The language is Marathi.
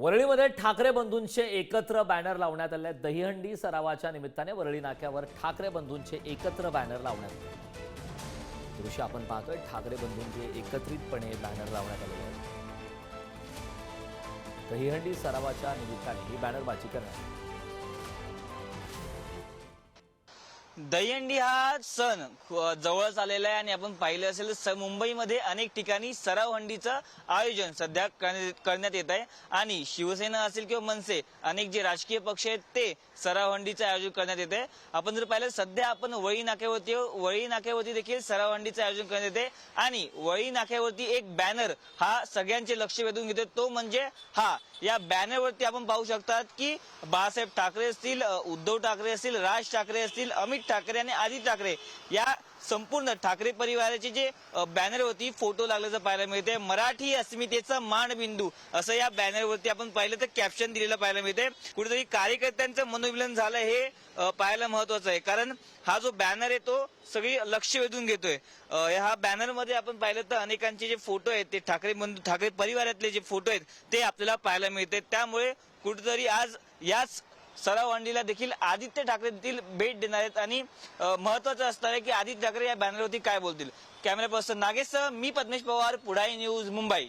वरळीमध्ये ठाकरे बंधूंचे एकत्र बॅनर लावण्यात आले. दहीहंडी सरावाच्या निमित्ताने वरळी नाक्यावर ठाकरे बंधूंचे एकत्र बॅनर लावण्यात आले. दृश्य आपण पाहतोय ठाकरे बंधूंचे एकत्रितपणे बॅनर लावण्यात आलेले आहेत. दहीहंडी सरावाच्या निमित्ताने ही बॅनरबाजी करण्यात आली. दहीहंडी हा सण जवळच आलेला आहे आणि आपण पाहिलं असेल मुंबईमध्ये अनेक ठिकाणी सराव हंडीचं आयोजन सध्या करण्यात करण्यात येत आहे. आणि शिवसेना असेल किंवा मनसे अनेक जे राजकीय पक्ष आहेत ते सराव हंडीचं आयोजन करण्यात येत आहे. आपण जर पाहिलं सध्या आपण वळी नाक्यावरती वळी नाक्यावरती देखील सराव हंडीचं आयोजन करण्यात येते आणि वळी नाक्यावरती एक बॅनर हा सगळ्यांचे लक्ष वेधून घेतो तो म्हणजे हा या बॅनरवरती आपण पाहू शकतात की बाळासाहेब ठाकरे असतील उद्धव ठाकरे असतील राज ठाकरे असतील अमित ठाकरे आणि आदित्य ठाकरे या संपूर्ण ठाकरे परिवाराचे जे बॅनर बॅनरवरती फोटो लागल्याचं पाहायला मिळते मराठी अस्मितेचा मानबिंदू असं या बॅनरवरती आपण पाहिलं तर कॅप्शन दिलेलं पाहायला मिळते कुठेतरी कार्यकर्त्यांचं मनोविलन झालं हे पाहायला महत्वाचं आहे. कारण हा जो बॅनर आहे तो सगळी लक्ष वेधून घेतोय. हा बॅनरमध्ये आपण पाहिलं तर अनेकांचे जे फोटो आहेत ते ठाकरे बंधू ठाकरे परिवारातले जे फोटो आहेत ते आपल्याला पाहायला मिळते त्यामुळे कुठेतरी आज याच सराव अंडीला देखील आदित्य ठाकरे देखील भेट देणार आहेत आणि महत्वाचं असणार आहे की आदित्य ठाकरे या बॅनरवरती काय बोलतील. कॅमेरा पर्सन नागेशसह मी पद्मेश पवार पुढाई न्यूज मुंबई.